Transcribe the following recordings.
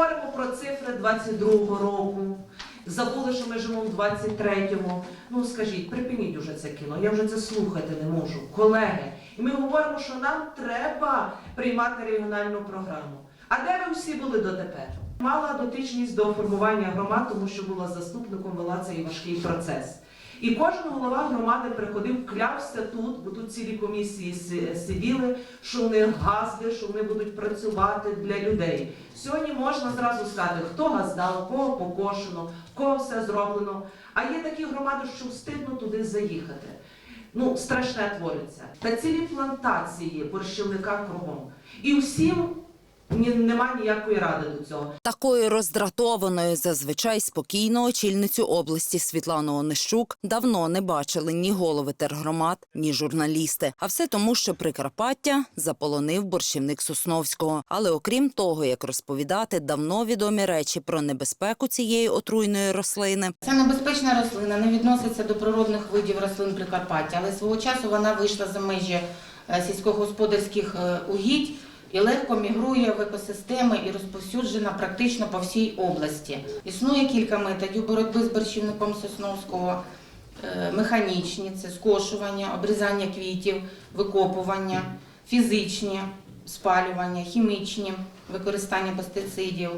говоримо про цифри 22-го року. Забули, що ми живемо в 23-му. Ну скажіть, припиніть уже це кіно. Я вже це слухати не можу. Колеги, і ми говоримо, що нам треба приймати регіональну програму. А де ви всі були дотепер? Мала дотичність до формування громад, тому що була заступником, вела цей важкий процес. І кожен голова громади приходив, клявся тут, бо тут цілі комісії сиділи, що вони газди, що вони будуть працювати для людей. Сьогодні можна зразу сказати, хто газ дав, кого покошено, кого все зроблено. А є такі громади, що встидно туди заїхати. Ну, страшне твориться. Та цілі плантації борщівника кругом. І всім ні, нема ніякої ради до цього. Такою роздратованою зазвичай спокійну очільницю області Світлану Онищук давно не бачили ні голови тергромад, ні журналісти. А все тому, що Прикарпаття заполонив борщівник Сосновського. Але окрім того, як розповідати давно відомі речі про небезпеку цієї отруйної рослини, Ця небезпечна рослина не відноситься до природних видів рослин Прикарпаття, але свого часу вона вийшла за межі е, сільськогосподарських е, угідь і легко мігрує в екосистеми і розповсюджена практично по всій області. Існує кілька методів боротьби з борщівником Сосновського. Е, Механічні це скошування, обрізання квітів, викопування, фізичні спалювання, хімічні використання пестицидів.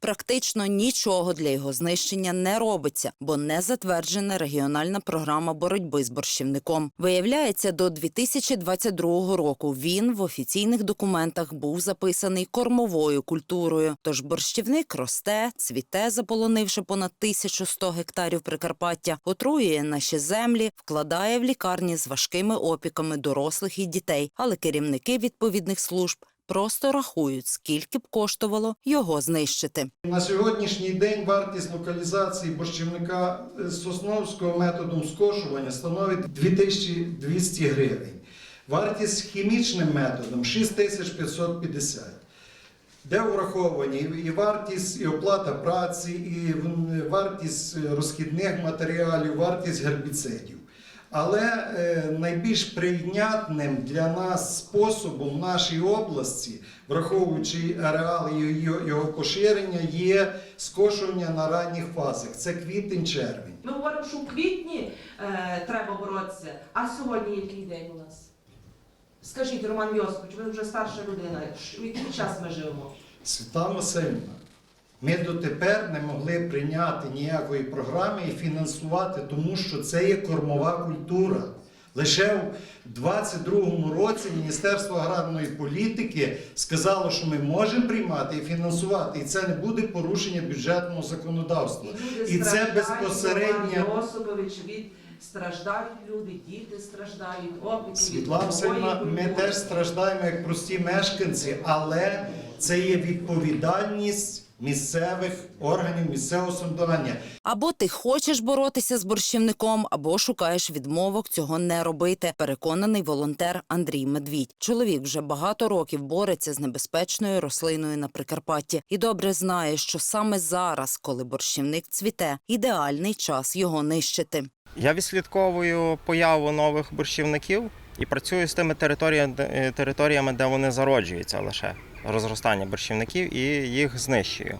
Практично нічого для його знищення не робиться, бо не затверджена регіональна програма боротьби з борщівником. Виявляється, до 2022 року він в офіційних документах був записаний кормовою культурою. Тож борщівник росте, цвіте, заполонивши понад 1100 гектарів Прикарпаття, отруює наші землі, вкладає в лікарні з важкими опіками дорослих і дітей. Але керівники відповідних служб просто рахують, скільки б коштувало його знищити. На сьогоднішній день вартість локалізації борщівника е, Сосновського методом скошування становить 2200 гривень. Вартість хімічним методом 6550. Де враховані і вартість, і оплата праці, і вартість е, розхідних матеріалів, вартість гербіцидів. Але е, найбільш прийнятним для нас способом в нашій області, враховуючи ареали його, поширення, є скошування на ранніх фазах. Це квітень-червень. Ми говоримо, що в квітні е, треба боротися, а сьогодні який день у нас? Скажіть, Роман Йосипович, ви вже старша людина. В який час ми живемо? Світлана Васильівна, ми дотепер не могли прийняти ніякої програми і фінансувати, тому що це є кормова культура. Лише у 22-му році Міністерство аграрної політики сказало, що ми можемо приймати і фінансувати, і це не буде порушення бюджетного законодавства. люди І це безпосередньо Роман Йосипович, від страждають люди, діти страждають, опіки. Світлана Васильівна, ми теж страждаємо як прості мешканці, але це є відповідальність місцевих органів місцевого самоврядування. Або ти хочеш боротися з борщівником, або шукаєш відмовок цього не робити. Переконаний волонтер Андрій Медвідь. Чоловік вже багато років бореться з небезпечною рослиною на Прикарпатті і добре знає, що саме зараз, коли борщівник цвіте, ідеальний час його нищити. Я відслідковую появу нових борщівників і працюю з тими територіями, де- територіями, де вони зароджуються лише розростання борщівників і їх знищую.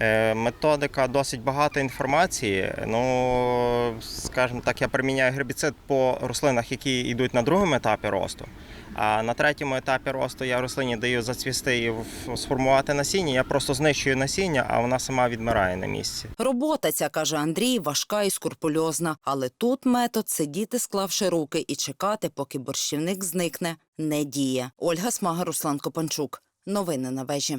Е, Методика досить багато інформації. Ну, скажімо так, я приміняю гербіцид по рослинах, які йдуть на другому етапі росту. А на третьому етапі росту я рослині даю зацвісти і сформувати насіння. Я просто знищую насіння, а вона сама відмирає на місці. Робота ця, каже Андрій, важка і скрупульозна. Але тут метод сидіти, склавши руки, і чекати, поки борщівник зникне, не діє. Ольга Смага, Руслан Копанчук. Новини на вежі.